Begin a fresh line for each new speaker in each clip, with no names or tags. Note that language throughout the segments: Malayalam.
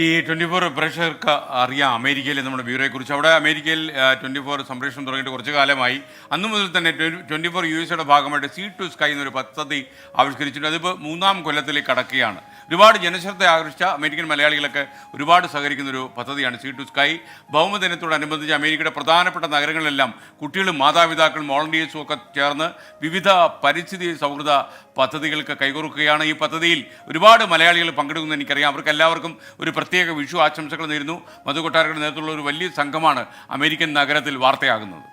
ഈ ട്വന്റി ഫോർ പ്രേക്ഷകർക്ക് അറിയാം അമേരിക്കയിൽ നമ്മുടെ ബ്യൂറോയെ കുറിച്ച് അവിടെ അമേരിക്കയിൽ ട്വന്റി ഫോർ സംപ്രേഷണം തുടങ്ങിയിട്ട് കുറച്ച് കാലമായി. അന്നു മുതൽ തന്നെ ട്വന്റി ഫോർ യു എസ് ഭാഗമായിട്ട് സീ ടു സ്കൈ എന്നൊരു പദ്ധതി ആവിഷ്കരിച്ചിട്ടുണ്ട്. അതിപ്പോൾ മൂന്നാം കൊല്ലത്തിലേക്ക് കടക്കുകയാണ്. ഒരുപാട് ജനശ്രദ്ധ ആകർഷിച്ച അമേരിക്കൻ മലയാളികളൊക്കെ ഒരുപാട് സഹകരിക്കുന്ന ഒരു പദ്ധതിയാണ് സീ ടു സ്കൈ. ഭൗമദിനത്തോടനുബന്ധിച്ച് അമേരിക്കയുടെ പ്രധാനപ്പെട്ട നഗരങ്ങളിലെല്ലാം കുട്ടികളും മാതാപിതാക്കളും വോളണ്ടിയേഴ്സും ഒക്കെ ചേർന്ന് വിവിധ പരിസ്ഥിതി സൗഹൃദ പദ്ധതികൾക്ക് കൈകൊറുക്കുകയാണ് ഈ പദ്ധതിയിൽ. ഒരുപാട് മലയാളികൾ പങ്കെടുക്കുമെന്ന് എനിക്കറിയാം. അവർക്ക് എല്ലാവർക്കും ഒരു പ്രത്യേക വിഷു ആശംസകൾ നേരുന്നു. മധു കൊട്ടാരയുടെ നേതൃത്വമുള്ള ഒരു വലിയ സംഘമാണ് അമേരിക്കൻ നഗരത്തിൽ വാർത്തയാകുന്നത്.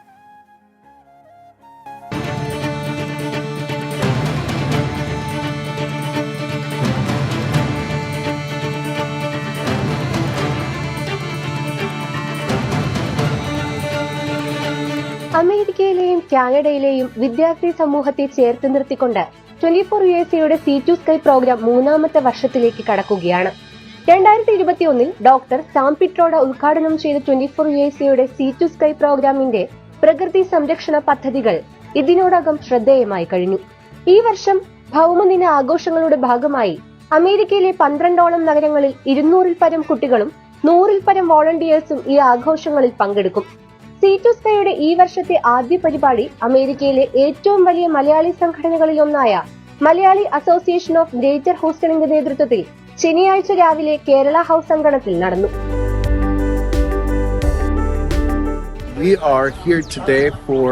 അമേരിക്കയിലെയും കാനഡയിലെയും വിദ്യാർത്ഥി സമൂഹത്തെ ചേർത്ത് നിർത്തിക്കൊണ്ട് ട്വന്റി ഫോർ യു എസ് എയുടെ സി ടു സ്കൈ പ്രോഗ്രാം മൂന്നാമത്തെ വർഷത്തിലേക്ക് കടക്കുകയാണ്. രണ്ടായിരത്തി ഇരുപത്തി ഒന്നിൽ ഡോക്ടർ സാം പിട്രോഡ ഉദ്ഘാടനം ചെയ്ത ട്വന്റി ഫോർ യു എസ് എയുടെ സി ടു സ്കൈ പ്രോഗ്രാമിന്റെ പ്രകൃതി സംരക്ഷണ പദ്ധതികൾ ഇതിനോടകം ശ്രദ്ധേയമായി കഴിഞ്ഞു. ഈ വർഷം ഭൗമദിന ആഘോഷങ്ങളുടെ ഭാഗമായി അമേരിക്കയിലെ പന്ത്രണ്ടോളം നഗരങ്ങളിൽ ഇരുന്നൂറിൽ പരം കുട്ടികളും നൂറിൽ പരം വോളണ്ടിയേഴ്സും ഈ ആഘോഷങ്ങളിൽ പങ്കെടുക്കും. സി ടു സ്കൈയുടെ ഈ വർഷത്തെ ആദ്യ പരിപാടി അമേരിക്കയിലെ ഏറ്റവും വലിയ മലയാളി സംഘടനകളിൽ ഒന്നായ മലയാളി അസോസിയേഷൻ ഓഫ് ഗ്രേറ്റർ ഹൂസ്റ്റണിന്റെ നേതൃത്വത്തിൽ ശനിയാഴ്ച രാവിലെ കേരള ഹൗസ് അങ്കണത്തിൽ നടന്നു.
We are here today for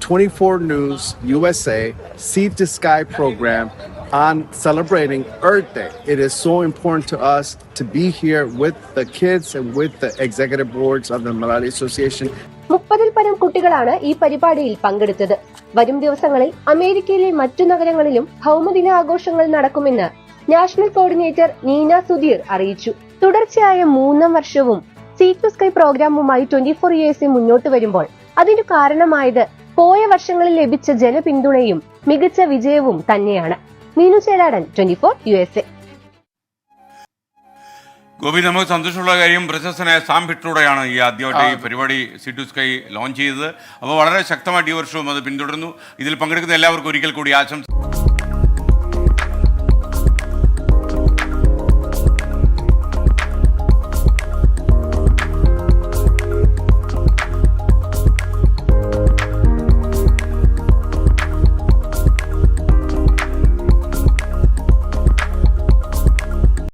24 News USA Seed to Sky program on celebrating Earth Day. It is so important to us to be here with the kids and with the executive boards of the Malali Association.
മുപ്പതിൽ പരം കുട്ടികളാണ് ഈ പരിപാടിയിൽ പങ്കെടുത്തത് വരും ദിവസങ്ങളിൽ അമേരിക്കയിലെ മറ്റു നഗരങ്ങളിലും ഭൗമദിന ആഘോഷങ്ങൾ നടക്കുമെന്ന് നാഷണൽ കോർഡിനേറ്റർ നീന സുധീർ അറിയിച്ചു തുടർച്ചയായ മൂന്നാം വർഷവും സീ ടു പ്രോഗ്രാമുമായി ട്വന്റി ഫോർ ഇയേഴ്സ് മുന്നോട്ട് വരുമ്പോൾ അതിനു കാരണമായത് പോയ വർഷങ്ങളിൽ ലഭിച്ച ജനപിന്തുണയും മികച്ച വിജയവും തന്നെയാണ് Meenu Chelattan twenty four U S A
Gopi നമുക്ക് സന്തോഷമുള്ള കാര്യം പ്രശസ്തനായ സാം ഭിട്രോടെയാണ് ഈ ആദ്യമായിട്ട് ഈ പരിപാടി സി ടു സ്കൈ ലോഞ്ച് ചെയ്തത്. അപ്പോൾ വളരെ ശക്തമായിട്ട് ഈ വർഷവും അത് പിന്തുടർന്നു ഇതിൽ പങ്കെടുക്കുന്ന എല്ലാവർക്കും ഒരിക്കൽ കൂടി ആശംസ